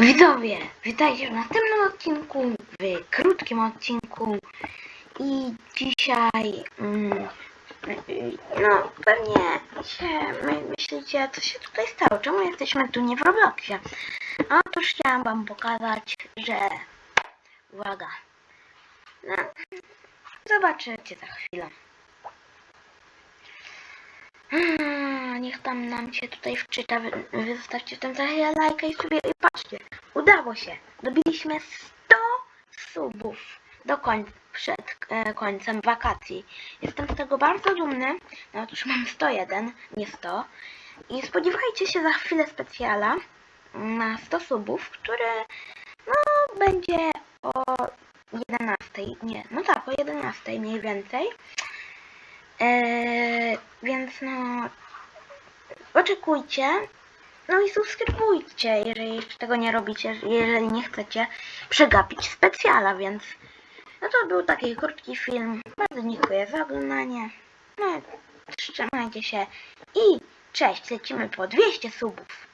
Widzowie, witajcie w następnym odcinku, w krótkim odcinku i dzisiaj, mm, no pewnie się my myślicie, co się tutaj stało, czemu jesteśmy tu nie w Robloxie. Otóż chciałam wam pokazać, że, uwaga, no, zobaczycie za chwilę. Tam nam się tutaj wczyta. Wy, zostawcie w tym lajka i sobie i patrzcie. Udało się. Dobiliśmy 100 subów do końca, przed e, końcem wakacji. Jestem z tego bardzo dumny. Nawet już mam 101, nie 100. I spodziewajcie się za chwilę specjala na 100 subów, który no będzie o 11. Nie, no tak, o 11 mniej więcej. Eee, więc no, oczekujcie. No i subskrybujcie, jeżeli jeszcze tego nie robicie, jeżeli nie chcecie przegapić specjala, więc no to był taki krótki film. Bardzo dziękuję za oglądanie. No, trzymajcie się i cześć, lecimy po 200 subów.